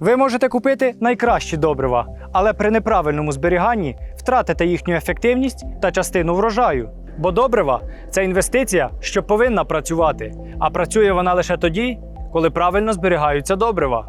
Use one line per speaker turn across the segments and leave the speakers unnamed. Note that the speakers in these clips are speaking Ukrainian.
Ви можете купити найкращі добрива, але при неправильному зберіганні втратите їхню ефективність та частину врожаю. Бо добрива це інвестиція, що повинна працювати, а працює вона лише тоді, коли правильно зберігаються добрива.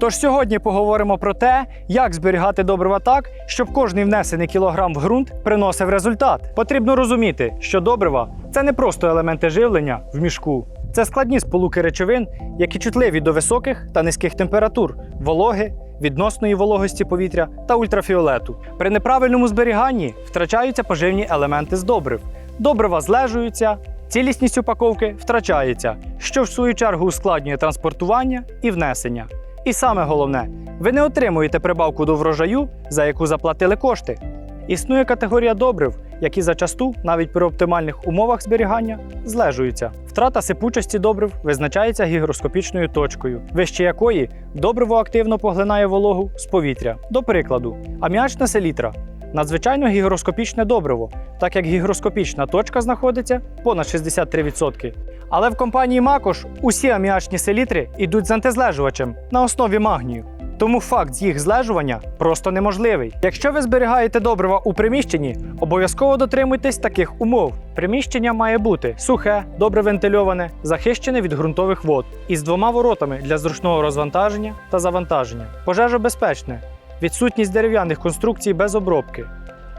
Тож сьогодні поговоримо про те, як зберігати добрива так, щоб кожний внесений кілограм в ґрунт приносив результат. Потрібно розуміти, що добрива це не просто елементи живлення в мішку, це складні сполуки речовин, які чутливі до високих та низьких температур, вологи, відносної вологості повітря та ультрафіолету. При неправильному зберіганні втрачаються поживні елементи з добрив. Добрива злежуються, цілісність упаковки втрачається, що в свою чергу ускладнює транспортування і внесення. І саме головне, ви не отримуєте прибавку до врожаю, за яку заплатили кошти. Існує категорія добрив, які зачасту, навіть при оптимальних умовах зберігання, злежуються. Втрата сипучості добрив визначається гігроскопічною точкою, вище якої добриво активно поглинає вологу з повітря. До прикладу, аміачна селітра надзвичайно гігроскопічне добриво, так як гігроскопічна точка знаходиться понад 63%. Але в компанії Макош усі аміачні селітри йдуть з антизлежувачем на основі магнію. Тому факт їх злежування просто неможливий. Якщо ви зберігаєте добрива у приміщенні, обов'язково дотримуйтесь таких умов. Приміщення має бути сухе, добре вентильоване, захищене від ґрунтових вод із двома воротами для зручного розвантаження та завантаження. Пожежобезпечне, відсутність дерев'яних конструкцій без обробки,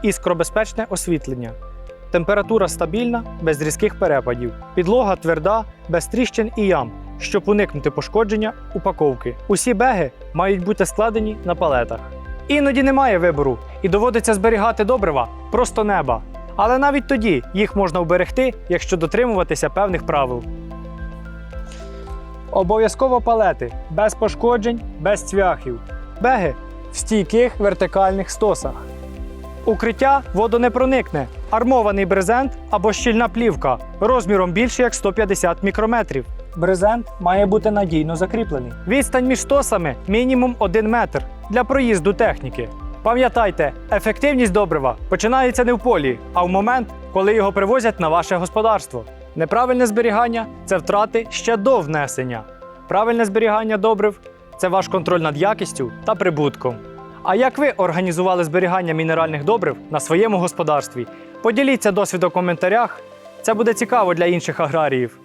іскробезпечне освітлення. Температура стабільна, без різких перепадів. Підлога тверда, без тріщин і ям, щоб уникнути пошкодження упаковки. Усі беги мають бути складені на палетах. Іноді немає вибору і доводиться зберігати добрива просто неба. Але навіть тоді їх можна вберегти, якщо дотримуватися певних правил. Обов'язково палети без пошкоджень, без цвяхів. Беги в стійких вертикальних стосах. Укриття воду не проникне. Армований брезент або щільна плівка розміром більше як 150 мікрометрів. Брезент має бути надійно закріплений. Відстань між стосами мінімум 1 метр для проїзду техніки. Пам'ятайте, ефективність добрива починається не в полі, а в момент, коли його привозять на ваше господарство. Неправильне зберігання це втрати ще до внесення. Правильне зберігання добрив це ваш контроль над якістю та прибутком. А як ви організували зберігання мінеральних добрив на своєму господарстві? Поділіться досвідом у коментарях. Це буде цікаво для інших аграріїв.